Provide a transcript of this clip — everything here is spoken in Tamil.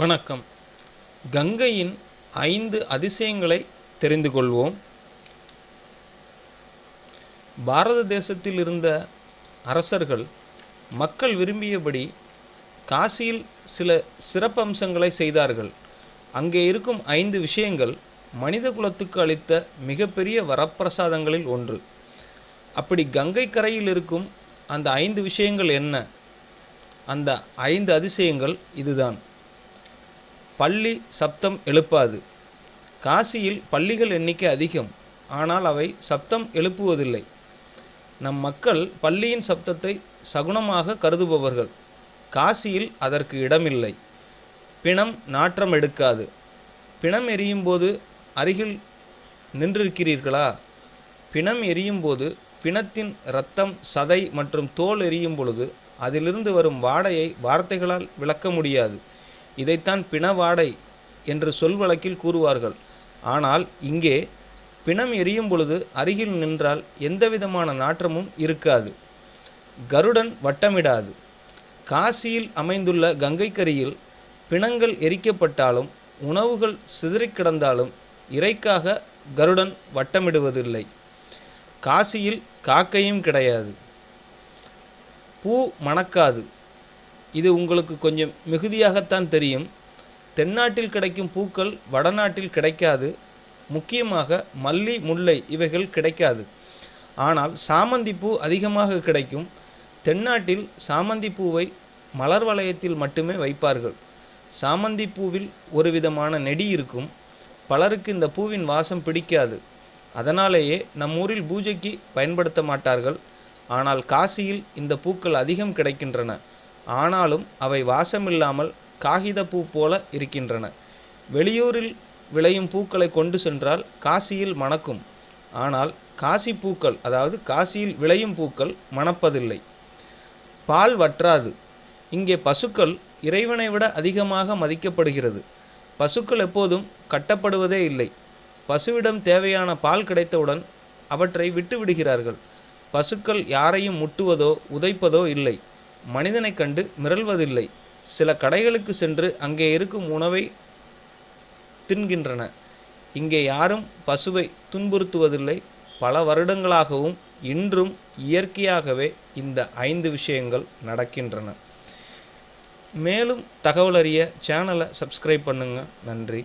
வணக்கம். கங்கையின் ஐந்து அதிசயங்களை தெரிந்து கொள்வோம். பாரத தேசத்தில் இருந்த அரசர்கள் மக்கள் விரும்பியபடி காசியில் சில சிறப்பம்சங்களை செய்தார்கள். அங்கே இருக்கும் ஐந்து விஷயங்கள் மனித குலத்துக்கு அளித்த மிகப்பெரிய வரப்பிரசாதங்களில் ஒன்று. அப்படி கங்கை கரையில் இருக்கும் அந்த ஐந்து விஷயங்கள் என்ன? அந்த ஐந்து அதிசயங்கள் இதுதான். பள்ளி சப்தம் எழுப்பாது. காசியில் பள்ளிகள் எண்ணிக்கை அதிகம் ஆனால் அவை சப்தம் எழுப்புவதில்லை. நம் மக்கள் பள்ளியின் சப்தத்தை சகுனமாக கருதுபவர்கள். காசியில் அதற்கு இடமில்லை. பிணம் நாற்றம் எடுக்காது. பிணம் எரியும் போது அருகில் நின்றிருக்கிறீர்களா? பிணம் எரியும் போது பிணத்தின் இரத்தம் சதை மற்றும் தோல் எரியும் பொழுது அதிலிருந்து வரும் வாடையை வார்த்தைகளால் விளக்க முடியாது. இதைத்தான் பிணவாடை என்று சொல் வழக்கில் கூறுவார்கள். ஆனால் இங்கே பிணம் எரியும் பொழுது அருகில் நின்றால் எந்தவிதமான நாற்றமும் இருக்காது. கருடன் வட்டமிடாது. காசியில் அமைந்துள்ள கங்கைக்கரியில் பிணங்கள் எரிக்கப்பட்டாலும் உணவுகள் சிதறிக் கிடந்தாலும் இறைக்காக கருடன் வட்டமிடுவதில்லை. காசியில் காக்கையும் கிடையாது. பூ மணக்காது. இது உங்களுக்கு கொஞ்சம் மிகுதியாகத்தான் தெரியும். தென்னாட்டில் கிடைக்கும் பூக்கள் வடநாட்டில் கிடைக்காது. முக்கியமாக மல்லி முல்லை இவைகள் கிடைக்காது. ஆனால் சாமந்தி பூ அதிகமாக கிடைக்கும். தென்னாட்டில் சாமந்தி பூவை மலர் வளையத்தில் மட்டுமே வைப்பார்கள். சாமந்தி பூவில் ஒரு விதமான நெடி இருக்கும். பலருக்கு இந்த பூவின் வாசம் பிடிக்காது. அதனாலேயே நம் ஊரில் பூஜைக்கு பயன்படுத்த மாட்டார்கள். ஆனால் காசியில் இந்த பூக்கள் அதிகம் கிடைக்கின்றன. ஆனாலும் அவை வாசமில்லாமல் காகிதப்பூ போல இருக்கின்றன. வெளியூரில் விளையும் பூக்களை கொண்டு சென்றால் காசியில் மணக்கும். ஆனால் காசி பூக்கள் அதாவது காசியில் விளையும் பூக்கள் மணப்பதில்லை. பால் வற்றாது. இங்கே பசுக்கள் இறைவனை விட அதிகமாக மதிக்கப்படுகிறது. பசுக்கள் எப்போதும் கட்டப்படுவதே இல்லை. பசுவிடம் தேவையான பால் கிடைத்தவுடன் அவற்றை விட்டு விடுகிறார்கள் பசுக்கள் யாரையும் முட்டுவதோ உதைப்பதோ இல்லை. மனிதனை கண்டு மிரள்வதில்லை. சில கடைகளுக்கு சென்று அங்கே இருக்கும் உணவை தின்கின்றன. இங்கே யாரும் பசுவை துன்புறுத்துவதில்லை. பல வருடங்களாகவும் இன்றும் இயற்கையாகவே இந்த ஐந்து விஷயங்கள் நடக்கின்றன. மேலும் தகவல் அறிய சேனலை சப்ஸ்கிரைப் பண்ணுங்கள் நன்றி.